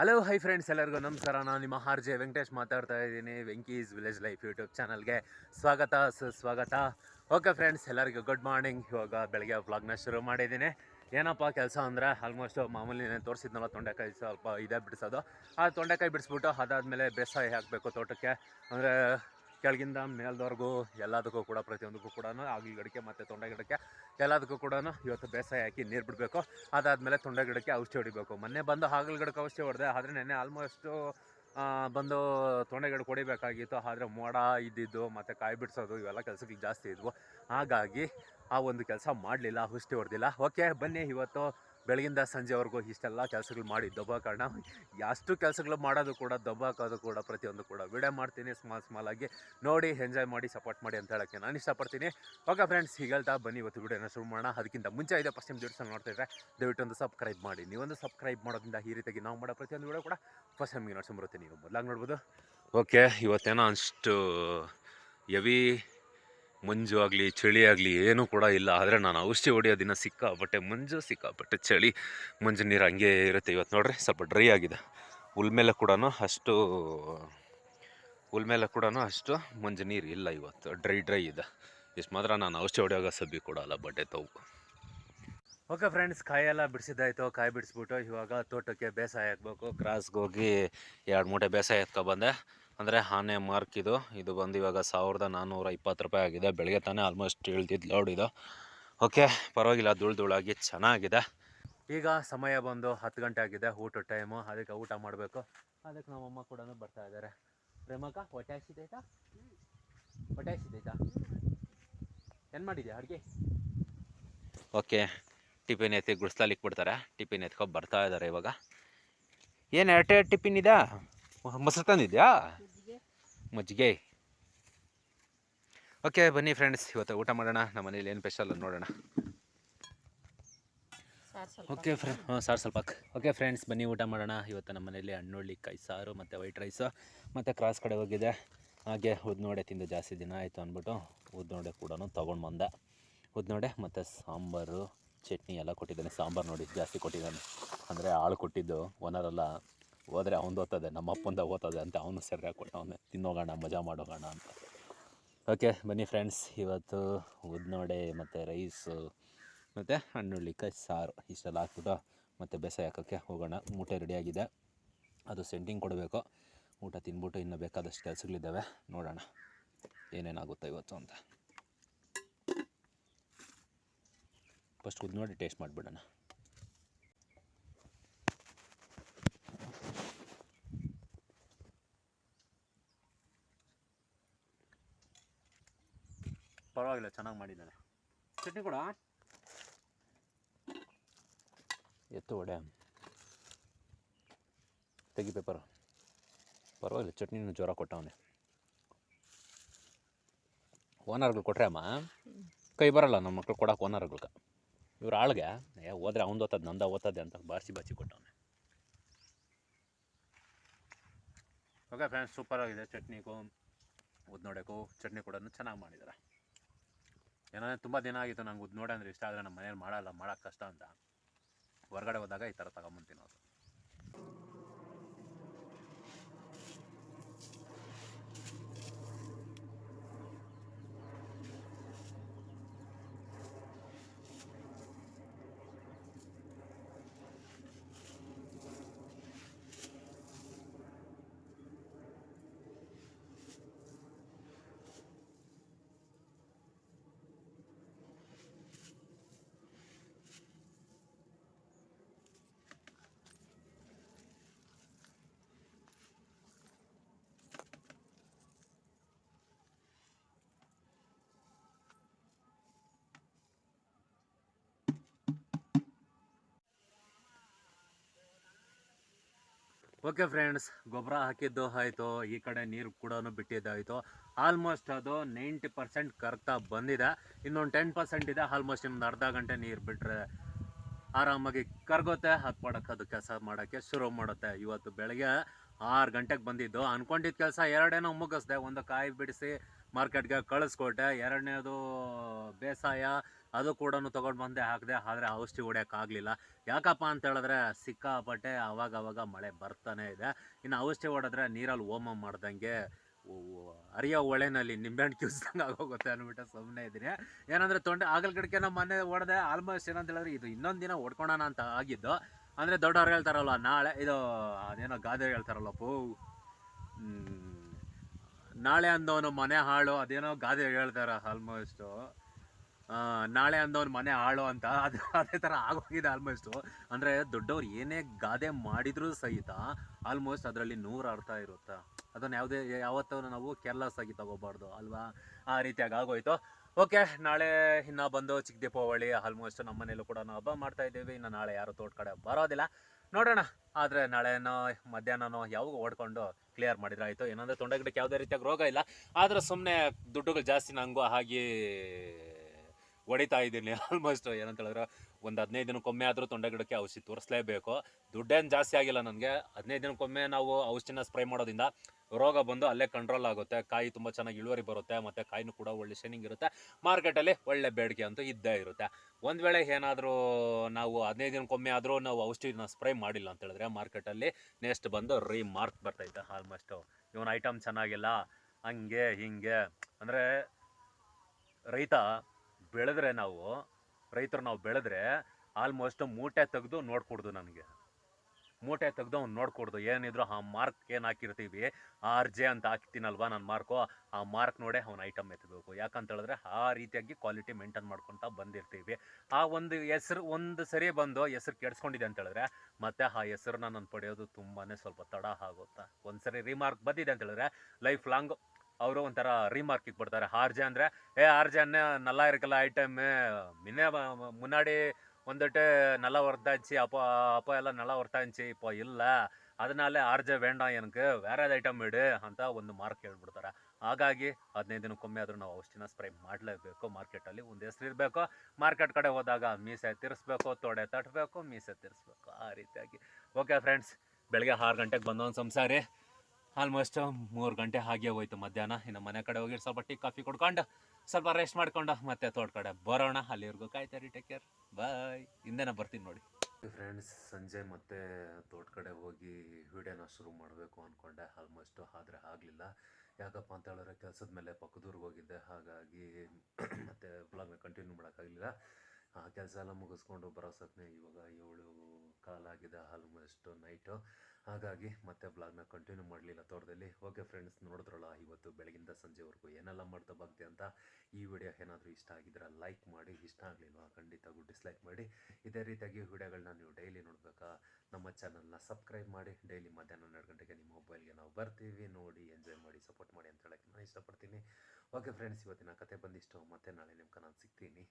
Hello hi friends ಎಲ್ಲರಿಗೂ ನಮಸ್ಕಾರ. ನಾನು ನಿಮ್ಮ ಆರ್ ಜೆ ವೆಂಕಟೇಶ್ ಮಾತಾಡ್ತಾ ಇದ್ದೀನಿ. ವೆಂಕೀಸ್ ವಿಲೇಜ್ ಲೈಫ್ ಯೂಟ್ಯೂಬ್ ಚಾನಲ್ಗೆ ಸ್ವಾಗತ, ಸುಸ್ವಾಗತ. ಓಕೆ ಫ್ರೆಂಡ್ಸ್ ಎಲ್ಲರಿಗೂ ಗುಡ್ ಮಾರ್ನಿಂಗ್ ಇವಾಗ ಬೆಳಗ್ಗೆ ವ್ಲಾಗ್ನ ಶುರು ಮಾಡಿದ್ದೀನಿ. ಏನಪ್ಪ ಕೆಲಸ ಅಂದರೆ ಆಲ್ಮೋಸ್ಟ್ ಮಾಮೂಲಿ ನಾನು ತೋರಿಸಿದ್ನಲ್ಲ, ತೊಂಡೆಕಾಯಿ ಸ್ವಲ್ಪ ಇದೇ ಬಿಡಿಸೋದು. ಆ ತೊಂಡೆಕಾಯಿ ಬಿಡಿಸ್ಬಿಟ್ಟು ಅದಾದಮೇಲೆ ಬೇಸಾಯ ಹಾಕಬೇಕು ತೋಟಕ್ಕೆ. ಅಂದರೆ ಕೆಳಗಿಂದ ಮೇಲ್ದವರೆಗೂ ಎಲ್ಲದಕ್ಕೂ ಕೂಡ, ಪ್ರತಿಯೊಂದಕ್ಕೂ ಕೂಡ ಆಗ್ಲಿ ಗಿಡಕ್ಕೆ ಮತ್ತು ತೊಂಡೆ ಗಿಡಕ್ಕೆ ಎಲ್ಲದಕ್ಕೂ ಕೂಡ ಇವತ್ತು ಬೇಸಾಯ ಹಾಕಿ ನೀರು ಬಿಡಬೇಕು. ಅದಾದಮೇಲೆ ತೊಂಡೆ ಗಿಡಕ್ಕೆ ಔಷಧಿ ಹೊಡಿಬೇಕು. ಮೊನ್ನೆ ಬಂದು ಹಾಗಲ ಗಿಡಕ್ಕೆ ಔಷಧಿ ಹೊಡೆದೆ, ಆದರೆ ನೆನ್ನೆ ಆಲ್ಮೋಸ್ಟು ಬಂದು ತೊಂಡೆ ಗಿಡಕ್ಕೆ ಹೊಡಿಬೇಕಾಗಿತ್ತು ಆದರೆ ಮೋಡ ಇದ್ದಿದ್ದು, ಮತ್ತು ಕಾಯಿ ಬಿಡಿಸೋದು, ಇವೆಲ್ಲ ಕೆಲಸಕ್ಕೆ ಜಾಸ್ತಿ ಇದ್ವು. ಹಾಗಾಗಿ ಆ ಒಂದು ಕೆಲಸ ಮಾಡಲಿಲ್ಲ, ಔಷಧಿ ಹೊಡೆದಿಲ್ಲ. ಓಕೆ ಬನ್ನಿ ಇವತ್ತು ಬೆಳಗಿಂದ ಸಂಜೆವರೆಗೂ ಇಷ್ಟೆಲ್ಲ ಕೆಲಸಗಳು ಮಾಡಿ ಕಾರಣ ಎಷ್ಟು ಕೆಲಸಗಳು ಮಾಡೋದು ಕೂಡ ಹಾಕೋದು ಕೂಡ ಪ್ರತಿಯೊಂದು ಕೂಡ. ವಿಡಿಯೋ ಮಾಡ್ತೀನಿ ಸ್ಮಾಲ್ ಸ್ಮಾಲ್ ಆಗಿ. ನೋಡಿ ಎಂಜಾಯ್ ಮಾಡಿ ಸಪೋರ್ಟ್ ಮಾಡಿ ಅಂತ ಹೇಳೋಕ್ಕೆ ನಾನು ಇಷ್ಟಪಡ್ತೀನಿ. ಓಕೆ ಫ್ರೆಂಡ್ಸ್ ಹೇಳ್ತಾ ಬನ್ನಿ. ಇವತ್ತು ವಿಡಿಯೋನ ಶುರು ಮಾಡೋಣ. ಅದಕ್ಕಿಂತ ಮುಂಚೆ ಇದೆ ಫಸ್ಟ್ ಟೈಮ್ ವಿಡಿಯೋಸ್ ನೋಡ್ತಿದ್ರೆ ದಯವಿಟ್ಟು ಒಂದು ಸಬ್ಸ್ಕ್ರೈಬ್ ಮಾಡಿ. ನೀವೊಂದು ಸಬ್ಸ್ಕ್ರೈಬ್ ಮಾಡೋದ್ರಿಂದ ಈ ರೀತಿಯಾಗಿ ನಾವು ಮಾಡೋ ಪ್ರತಿಯೊಂದು ವಿಡಿಯೋ ಕೂಡ ಫಸ್ಟ್ ಟೈಮ್ಗೆ ನೋಡ್ಸ್ಕೊಂಬರುತ್ತೆ ನೀವು ಮೊದಲಾಗಿ ನೋಡ್ಬೋದು. ಓಕೆ, ಇವತ್ತೇನೋ ಅಷ್ಟು ಹೆವಿ ಮಂಜು ಆಗಲಿ ಚಳಿ ಆಗಲಿ ಏನೂ ಕೂಡ ಇಲ್ಲ. ಆದರೆ ನಾನು ಔಷಧಿ ಹೊಡೆಯೋ ದಿನ ಸಿಕ್ಕಾಪಟ್ಟೆ ಮಂಜು, ಸಿಕ್ಕಾಪಟ್ಟೆ ಚಳಿ. ಮಂಜು ನೀರು ಹಂಗೆ ಇರುತ್ತೆ ಇವತ್ತು ನೋಡ್ರಿ, ಸ್ವಲ್ಪ ಡ್ರೈ ಆಗಿದೆ. ಹುಲ್ ಮೇಲೆ ಕೂಡ ಅಷ್ಟು ಹುಲ್ ಮೇಲೆ ಕೂಡ ಅಷ್ಟು ಮಂಜು ನೀರು ಇಲ್ಲ ಇವತ್ತು. ಡ್ರೈ ಡ್ರೈ ಇದೆ. ಇಷ್ಟು ಮಾತ್ರ ನಾನು ಔಷಧಿ ಹೊಡೆಯೋಗ ಸಬ್ಬಿ ಕೊಡಲ್ಲ ಬಟ್ಟೆ ತವು ಓಕೆ ಫ್ರೆಂಡ್ಸ್ ಕಾಯೆಲ್ಲ ಬಿಡಿಸಿದ್ದಾಯ್ತು. ಕಾಯಿ ಬಿಡಿಸ್ಬಿಟ್ಟು ಇವಾಗ ತೋಟಕ್ಕೆ ಬೇಸಾಯ ಹಾಕ್ಬೇಕು. ಕ್ರಾಸ್ಗೆ ಹೋಗಿ ಎರಡು ಮೂಟೆ ಬೇಸಾಯ ಎತ್ಕೊಬಂದೆ ಅಂದರೆ ಆನೆ ಮಾರ್ಕ್ ಇದು. ಇದು ಬಂದು ಇವಾಗ ಸಾವಿರದ ನಾನ್ನೂರ ಇಪ್ಪತ್ತು ರೂಪಾಯಿ ಆಗಿದೆ. ಬೆಳಗ್ಗೆ ತಾನೇ ಆಲ್ಮೋಸ್ಟ್ ಇಳ್ದಿದ್ದು ಲೋಡ್ ಇದು. ಓಕೆ ಪರವಾಗಿಲ್ಲ, ಧೂಳು ಧೂಳಾಗಿ ಚೆನ್ನಾಗಿದೆ. ಈಗ ಸಮಯ ಬಂದು ಹತ್ತು ಗಂಟೆ ಆಗಿದೆ, ಊಟ ಟೈಮು ಅದಕ್ಕೆ ಊಟ ಮಾಡಬೇಕು. ಅದಕ್ಕೆ ನಮ್ಮಮ್ಮ ಕೂಡ ಬರ್ತಾ ಇದ್ದಾರೆ. ಪ್ರೇಮಕ ಹೊಟ್ಟೆ ಹಸಿದೈತಾ ಹೊಟ್ಟೆ ಹಸಿದೈತಾ ಏನು ಮಾಡಿದ್ಯಾ ಅಡುಗೆ? ಓಕೆ ಟಿಫಿನ್ ಎತ್ತಿ ಗುಡ್ಸ್ಲಲ್ಲಿ ಇಕ್ಬಿಡ್ತಾರೆ. ಟಿಫಿನ್ ಎತ್ಕೊಂಡು ಬರ್ತಾ ಇದ್ದಾರೆ ಇವಾಗ. ಏನು ಎರಡು ಟಿಫಿನ್ ಇದಾ? ಮೊಸರು ತಂದಿದ್ಯಾ? ಮಜ್ಜಿಗೆ. ಓಕೆ ಬನ್ನಿ ಫ್ರೆಂಡ್ಸ್ ಇವತ್ತು ಊಟ ಮಾಡೋಣ, ನಮ್ಮ ಮನೇಲಿ ಏನು ಸ್ಪೆಷಲ್ ನೋಡೋಣ. ಓಕೆ ಫ್ರೆಂಡ್ ಹಾಂ, ಸಾರು ಸ್ವಲ್ಪ ಓಕೆ ಫ್ರೆಂಡ್ಸ್ ಬನ್ನಿ ಊಟ ಮಾಡೋಣ. ಇವತ್ತು ನಮ್ಮ ಮನೇಲಿ ಹಣ್ಣುಳ್ಳಿ ಕೈ ಸಾರು ಮತ್ತು ವೈಟ್ ರೈಸು ಮತ್ತು ಕ್ರಾಸ್ ಕಡೆ ಹೋಗಿದೆ. ಹಾಗೆ ಉದ್ನೋಡೆ ತಿಂದು ಜಾಸ್ತಿ ದಿನ ಆಯಿತು ಅಂದ್ಬಿಟ್ಟು ಉದ್ನೋಡೆ ಕೂಡ ತೊಗೊಂಡು ಬಂದೆ. ಉದ್ನೋಡೆ ಮತ್ತು ಸಾಂಬಾರು, ಚಟ್ನಿ ಎಲ್ಲ ಕೊಟ್ಟಿದ್ದಾನೆ. ಸಾಂಬಾರು ನೋಡಿ ಜಾಸ್ತಿ ಕೊಟ್ಟಿದ್ದಾನೆ. ಅಂದರೆ ಆಳು ಕೊಟ್ಟಿದ್ದು ಓನರೆಲ್ಲ ಹೋದರೆ ಅವನು ಓದ್ತದೆ ನಮ್ಮ ಅಪ್ಪಂದ ಓದ್ತದೆ ಅಂತ ಅವನು ಸರಿಯಾಗಿ ಅವನು ತಿನ್ನೋಗೋಣ, ಮಜಾ ಮಾಡೋಗೋಣ ಅಂತ. ಓಕೆ ಬನ್ನಿ ಫ್ರೆಂಡ್ಸ್ ಇವತ್ತು ಉದ್ನೋಡೆ ಮತ್ತು ರೈಸು ಮತ್ತು ಹಣ್ಣುಳ್ಳಿಕಾಯಿ ಸಾರು ಇಷ್ಟೆಲ್ಲ ಹಾಕ್ಬಿಟ್ಟು ಮತ್ತು ಬೇಸಾಯ ಹಾಕೋಕ್ಕೆ ಹೋಗೋಣ. ಮೂಟೆ ರೆಡಿಯಾಗಿದೆ ಅದು ಸೆಂಟಿಂಗ್ ಕೊಡಬೇಕು. ಊಟ ತಿನ್ಬಿಟ್ಟು ಇನ್ನೂ ಬೇಕಾದಷ್ಟು ಕೆಲಸಗಳಿದ್ದಾವೆ. ನೋಡೋಣ ಏನೇನಾಗುತ್ತೆ ಇವತ್ತು ಅಂತ. ಫಸ್ಟ್ ಉದ್ನೋಡೆ ಟೇಸ್ಟ್ ಮಾಡಿಬಿಡೋಣ. ಪರವಾಗಿಲ್ಲ ಚೆನ್ನಾಗಿ ಮಾಡಿದ್ದಾನೆ ಚಟ್ನಿ ಕೂಡ? ಎತ್ತು ಒಡೆ ತೆಗಿ ಪೇಪರ್. ಪರವಾಗಿಲ್ಲ ಚಟ್ನಿನೂ ಜ್ವರ ಕೊಟ್ಟವನೇ. ಓನರ್ಗಳು ಕೊಟ್ರೆ ಅಮ್ಮ ಕೈ ಬರಲ್ಲ ನಮ್ಮ ಮಕ್ಳು ಕೊಡಕ್ಕೆ ಓನರ್ಗಳ್ಗೆ ಇವ್ರ ಆಳ್ಗೆ ಏ ಹೋದ್ರೆ ಅವ್ನು ಓದ್ತದೆ ನಂದ ಓದ್ತದೆ ಅಂತ ಬಾರಿಸಿ ಬಾಚಿ ಕೊಟ್ಟವನೆ. ಓಕೆ ಫ್ರೆಂಡ್ಸ್ ಸೂಪರ್ ಆಗಿದೆ ಚಟ್ನಿಗೂ ಉದ್ದು ನೋಡೋಕ್ಕೂ ಚಟ್ನಿ ಕೂಡ ಚೆನ್ನಾಗಿ ಮಾಡಿದ್ದಾರೆ. ಏನೋ ತುಂಬ ದಿನ ಆಗಿತ್ತು ನಂಗೆ ಉದ್ದು ನೋಡಿ ಅಂದ್ರೆ ಇಷ್ಟ ಆದರೆ ನಮ್ಮ ಮನೇಲಿ ಮಾಡಲ್ಲ ಮಾಡೋಕ್ಕೆ ಕಷ್ಟ ಅಂತ. ಹೊರಗಡೆ ಹೋದಾಗ ಈ ಥರ ತಗೊಂಬಂತೀನಿ ಅದು ಓಕೆ ಫ್ರೆಂಡ್ಸ್ ಗೊಬ್ಬರ ಹಾಕಿದ್ದು ಆಯಿತು. ಈ ಕಡೆ ನೀರು ಕೂಡ ಬಿಟ್ಟಿದ್ದಾಯಿತು. ಆಲ್ಮೋಸ್ಟ್ ಅದು ನೈಂಟಿ ಪರ್ಸೆಂಟ್ ಕರ್ತಾ ಬಂದಿದೆ. ಇನ್ನೊಂದು ಟೆನ್ ಪರ್ಸೆಂಟ್ ಇದೆ. ಆಲ್ಮೋಸ್ಟ್ ಇನ್ನೊಂದು ಅರ್ಧ ಗಂಟೆ ನೀರು ಬಿಟ್ಟರೆ ಆರಾಮಾಗಿ ಕರ್ಗೋತೆ ಹತ್ತು ಮಾಡಕ್ಕೆ ಅದು ಕೆಲಸ ಮಾಡೋಕ್ಕೆ ಶುರು ಮಾಡುತ್ತೆ. ಇವತ್ತು ಬೆಳಗ್ಗೆ ಆರು ಗಂಟೆಗೆ ಬಂದಿದ್ದು. ಅಂದ್ಕೊಂಡಿದ್ದ ಕೆಲಸ ಎರಡೇನೋ ಮುಗಿಸ್ದೆ. ಒಂದು ಕಾಯಿ ಬಿಡಿಸಿ ಮಾರ್ಕೆಟ್ಗೆ ಕಳಿಸ್ಕೊಟ್ಟೆ. ಎರಡನೇದು ಬೇಸಾಯ ಅದು ಕೂಡ ತೊಗೊಂಡು ಬಂದೆ ಹಾಕಿದೆ, ಆದರೆ ಔಷಧಿ ಆಗಲಿಲ್ಲ. ಯಾಕಪ್ಪ ಅಂತ ಹೇಳಿದ್ರೆ ಸಿಕ್ಕಾಪಟ್ಟೆ ಅವಾಗ ಅವಾಗ ಮಳೆ ಬರ್ತಾನೆ ಇದೆ. ಇನ್ನು ಔಷಧಿ ಹೊಡೆದ್ರೆ ನೀರಲ್ಲಿ ಹೋಮ ಮಾಡ್ದಂಗೆ ಅರಿಯ ಒಳೆನಲ್ಲಿ ನಿಂಬೆಹಣ್ಣು ಕಿಸ್ದಂಗೆ ಆಗೋಗುತ್ತೆ ಅಂದ್ಬಿಟ್ಟು ಸುಮ್ಮನೆ ಇದ್ದೀನಿ. ಏನಂದರೆ ತೊಂಡೆ ಆಗಲ್ ನಮ್ಮ ಮನೆ ಹೊಡೆದೆ ಆಲ್ಮೋಸ್ಟ್ ಏನಂತ ಹೇಳಿದ್ರೆ ಇದು ಇನ್ನೊಂದು ದಿನ ಹೊಡ್ಕೊಳೋಣ ಅಂತ ಆಗಿದ್ದು. ಅಂದರೆ ದೊಡ್ಡವ್ರು ಹೇಳ್ತಾರಲ್ಲ ನಾಳೆ ಇದು ಅದೇನೋ ಗಾದೆ ಹೇಳ್ತಾರಲ್ಲ, ಪೋ ನಾಳೆ ಅಂದವನು ಮನೆ ಹಾಳು, ಅದೇನೋ ಗಾದೆ ಹೇಳ್ತಾರ ಆಲ್ಮೋಸ್ಟು ನಾಳೆ ಅಂದವ್ನ ಮನೆ ಹಾಳು ಅಂತ ಅದು ಅದೇ ಥರ ಆಗೋಗಿದೆ ಆಲ್ಮೋಸ್ಟು ಅಂದರೆ ದೊಡ್ಡವ್ರು ಏನೇ ಗಾದೆ ಮಾಡಿದರೂ ಸಹಿತ ಆಲ್ಮೋಸ್ಟ್ ಅದರಲ್ಲಿ ನೂರು ಅರ್ಥ ಇರುತ್ತೆ? ಅದನ್ನು ಯಾವುದೇ, ಯಾವತ್ತೂ ನಾವು ಕೇರ್ಲೆಸ್ ಆಗಿ ತಗೋಬಾರ್ದು ಅಲ್ವಾ? ಆ ರೀತಿಯಾಗಿ ಆಗೋಯ್ತು. ಓಕೆ ನಾಳೆ ಇನ್ನು ಬಂದು ಚಿಕ್ಕ ದೀಪಾವಳಿ ಆಲ್ಮೋಸ್ಟ್ ನಮ್ಮ ಮನೇಲೂ ಕೂಡ ನಾವು ಹಬ್ಬ ಮಾಡ್ತಾ ಇದ್ದೀವಿ. ಇನ್ನು ನಾಳೆ ಯಾರು ತೋಟ ಕಡೆ ಬರೋದಿಲ್ಲ. ನೋಡೋಣ. ಆದರೆ ನಾಳೆನೋ, ಮಧ್ಯಾಹ್ನನೋ ಯಾವಾಗ ಓಡ್ಕೊಂಡು ಕ್ಲಿಯರ್ ಮಾಡಿದ್ರೆ ಆಯಿತು. ಏನಂದರೆ ತೊಂಡೆ ಗಿಡಕ್ಕೆ ಯಾವುದೇ ರೀತಿಯಾಗಿ ರೋಗ ಇಲ್ಲ. ಆದರೆ ಸುಮ್ಮನೆ ದುಡ್ಡುಗಳು ಜಾಸ್ತಿ ನಂಗೂ ಹಾಗೆ ಹೊಡಿತಾ ಇದ್ದೀನಿ. ಆಲ್ಮೋಸ್ಟ್ ಏನಂತ ಹೇಳಿದ್ರೆ ಒಂದು ಹದಿನೈದು ದಿನಕ್ಕೊಮ್ಮೆ ಆದರೂ ತೊಂಡೆ ಗಿಡಕ್ಕೆ ಔಷಧಿ ತೋರಿಸಲೇಬೇಕು. ದುಡ್ಡೇನು ಜಾಸ್ತಿ ಆಗಿಲ್ಲ ನನಗೆ. ಹದಿನೈದು ದಿನಕ್ಕೊಮ್ಮೆ ನಾವು ಔಷಧಿನ ಸ್ಪ್ರೇ ಮಾಡೋದ್ರಿಂದ ರೋಗ ಬಂದು ಅಲ್ಲೇ ಕಂಟ್ರೋಲ್ ಆಗುತ್ತೆ. ಕಾಯಿ ತುಂಬ ಚೆನ್ನಾಗಿ ಇಳುವರಿ ಬರುತ್ತೆ ಮತ್ತು ಕಾಯಿನೂ ಕೂಡ ಒಳ್ಳೆ ಶೈನಿಂಗ್ ಇರುತ್ತೆ. ಮಾರ್ಕೆಟಲ್ಲಿ ಒಳ್ಳೆ ಬೇಡಿಕೆ ಅಂತೂ ಇದ್ದೇ ಇರುತ್ತೆ. ಒಂದು ವೇಳೆ ಏನಾದರೂ ನಾವು ಹದಿನೈದು ದಿನಕ್ಕೊಮ್ಮೆ ಆದರೂ ನಾವು ಔಷಧಿನ ಸ್ಪ್ರೇ ಮಾಡಿಲ್ಲ ಅಂತ ಹೇಳಿದ್ರೆ ಮಾರ್ಕೆಟಲ್ಲಿ ನೆಕ್ಸ್ಟ್ ಬಂದು ರೀ ಮಾರ್ಕ್ ಬರ್ತೈತೆ ಆಲ್ಮೋಸ್ಟು ಇವನ ಐಟಮ್ ಚೆನ್ನಾಗಿಲ್ಲ, ಹಂಗೆ ಹಿಂಗೆ. ಅಂದರೆ ರೈತ ಬೆಳೆದ್ರೆ ನಾವು, ರೈತರು ನಾವು ಬೆಳೆದ್ರೆ ಆಲ್ಮೋಸ್ಟ್ ಮೂಟೆ ತೆಗೆದು ನೋಡ್ಕೊಡ್ದು ನನಗೆ. ಮೂಟೆ ತೆಗೆದು ಅವ್ನು ನೋಡ್ಕೊಡ್ದು, ಏನಿದ್ರು ಆ ಮಾರ್ಕ್ ಏನು ಹಾಕಿರ್ತೀವಿ ಆರ್ ಜೆ ಅಂತ ಹಾಕ್ತೀನಲ್ವಾ ನನ್ನ ಮಾರ್ಕು ಆ ಮಾರ್ಕ್ ನೋಡೇ ಅವ್ನು ಐಟಮ್ ಎತ್ತಬೇಕು ಯಾಕಂತ ಹೇಳಿದ್ರೆ ಆ ರೀತಿಯಾಗಿ ಕ್ವಾಲಿಟಿ ಮೇಂಟೈನ್ ಮಾಡ್ಕೊತಾ ಬಂದಿರ್ತೀವಿ. ಆ ಒಂದು ಹೆಸ್ರು, ಒಂದು ಸರಿ ಬಂದು ಹೆಸ್ರು ಕೆಡ್ಸ್ಕೊಂಡಿದೆ ಅಂತ ಹೇಳಿದ್ರೆ, ಮತ್ತೆ ಆ ಹೆಸ್ರನ್ನ ನಾನು ಪಡೆಯೋದು ತುಂಬಾ ಸ್ವಲ್ಪ ತಡ ಆಗುತ್ತೆ. ಒಂದು ಸರಿ ರಿಮಾರ್ಕ್ ಬಂದಿದೆ ಅಂತ ಹೇಳಿದ್ರೆ ಲೈಫ್ ಲಾಂಗ್ ಅವರು ಒಂಥರ ರೀಮಾರ್ಕಿಗೆ ಆರ್ ಜೆ ಅಂದರೆ, ಏ ಆರ್ಜೆನ್ನ நல்லா ಇರಕಲ್ಲ ஐட்டம் முன்னே முன்னாடி வந்துட்டு நல்லா ஒர்த்தா இருந்துச்சு அப்போ ಅಪ್ಪ ಎಲ್ಲ நல்லா ஒர்த்தா இருந்துச்சு ಇಪ್ಪ ಇಲ್ಲ. ಅದನ್ನಲ್ಲೇ ಆರ್ ಜೆ ವೇಂಡಾಂ ಏನಕ್ಕೆ ಬೇರೆ ಐಟಮ್ ಇಡು ಅಂತ ಒಂದು ಮಾರ್ಕ್ ಹೇಳ್ಬಿಡ್ತಾರೆ. ಹಾಗಾಗಿ ಹದಿನೈದು ದಿನಕ್ಕೊಮ್ಮೆ ಆದರೂ ನಾವು ಔಷಧಿನ ಸ್ಪ್ರೈ ಮಾಡಲೇಬೇಕು. ಮಾರ್ಕೆಟಲ್ಲಿ ಒಂದು ಹೆಸರು ಇರಬೇಕು. ಮಾರ್ಕೆಟ್ ಕಡೆ ಹೋದಾಗ ಮೀಸೆ ತಿರ್ಸ್ಬೇಕು, ತೊಡೆ ತಟ್ಟಬೇಕು ಮೀಸೆ ತಿರ್ಸ್ಬೇಕು. ಆ ರೀತಿಯಾಗಿ. ಓಕೆ ಫ್ರೆಂಡ್ಸ್ ಬೆಳಗ್ಗೆ ಆರು ಗಂಟೆಗೆ ಬಂದೊಂದು ಸಂಸಾರಿ. ಆಲ್ಮೋಸ್ಟ್ ಮೂರು ಗಂಟೆ ಹಾಗೆ ಹೋಯ್ತು ಮಧ್ಯಾಹ್ನ. ಇನ್ನು ಮನೆ ಕಡೆ ಹೋಗಿ ಸ್ವಲ್ಪ ಟೀ, ಕಾಫಿ ಕುಡ್ಕೊಂಡು ಸ್ವಲ್ಪ ರೆಸ್ಟ್ ಮಾಡ್ಕೊಂಡು ಮತ್ತೆ ತೋಟ ಕಡೆ ಬರೋಣ. ಅಲ್ಲಿವರೆಗೂ ಕಾಯ್ತಾರಿ ಟೇಕ್ ಕೇರ್ ಬಾಯ್ ಹಿಂದೆನ ಬರ್ತೀನಿ ನೋಡಿ. ಫ್ರೆಂಡ್ಸ್ ಸಂಜೆ ಮತ್ತೆ ತೋಟ ಕಡೆ ಹೋಗಿ ವಿಡಿಯೋನ ಶುರು ಮಾಡಬೇಕು ಅಂದ್ಕೊಂಡೆ ಆಲ್ಮೋಸ್ಟ್ ಆದರೆ ಆಗಲಿಲ್ಲ. ಯಾಕಪ್ಪ ಅಂತ ಹೇಳಿದ್ರೆ ಕೆಲಸದ ಮೇಲೆ ಪಕ್ಕದೂರ್ಗೆ ಹೋಗಿದ್ದೆ. ಹಾಗಾಗಿ ಮತ್ತೆ ಬ್ಲಾಗ್ನ ಕಂಟಿನ್ಯೂ ಮಾಡೋಕ್ಕಾಗಲಿಲ್ಲ ಆ, ಕೆಲಸ ಎಲ್ಲ ಮುಗಿಸ್ಕೊಂಡು ಬರೋ ಸತ್ನೆ ಇವಾಗ ಏಳು ಕಾಲಾಗಿದೆ. ಆಲ್ಮೋಸ್ಟ್ ನೈಟು ಹಾಗಾಗಿ ಮತ್ತೆ ಬ್ಲಾಗ್ನ ಕಂಟಿನ್ಯೂ ಮಾಡಲಿಲ್ಲ ತೋಟದಲ್ಲಿ. ಓಕೆ ಫ್ರೆಂಡ್ಸ್ ನೋಡಿದ್ರಲ್ಲ, ಇವತ್ತು ಬೆಳಗಿಂದ ಸಂಜೆವರೆಗೂ ಏನೆಲ್ಲ ಮಾಡ್ತಾ ಬಗ್ಗೆ ಅಂತ ಈ ವಿಡಿಯೋ ಏನಾದರೂ ಇಷ್ಟ ಆಗಿದ್ರೆ ಲೈಕ್ ಮಾಡಿ, ಇಷ್ಟ ಆಗಲಿಲ್ವಾ ಖಂಡಿತಗೂ ಡಿಸ್ಲೈಕ್ ಮಾಡಿ. ಇದೇ ರೀತಿಯಾಗಿ ವಿಡಿಯೋಗಳನ್ನ ನೀವು ಡೈಲಿ ನೋಡಬೇಕಾ, ನಮ್ಮ ಚಾನಲ್ನ ಸಬ್ಸ್ಕ್ರೈಬ್ ಮಾಡಿ. ಡೈಲಿ ಮಧ್ಯಾಹ್ನ ಹನ್ನೆರಡು ಗಂಟೆಗೆ ನಿಮ್ಮ ಮೊಬೈಲ್ಗೆ ನಾವು ಬರ್ತೀವಿ. ನೋಡಿ ಎಂಜಾಯ್ ಮಾಡಿ ಸಪೋರ್ಟ್ ಮಾಡಿ ಅಂತ ಹೇಳಕ್ಕೆ ನಾನು ಇಷ್ಟಪಡ್ತೀನಿ. ಓಕೆ ಫ್ರೆಂಡ್ಸ್ ಇವತ್ತಿನ ಕತೆ ಬಂದಿಷ್ಟು. ಮತ್ತೆ ನಾಳೆ ನಿಮ್ಗೆ ನಾನು ಸಿಗ್ತೀನಿ.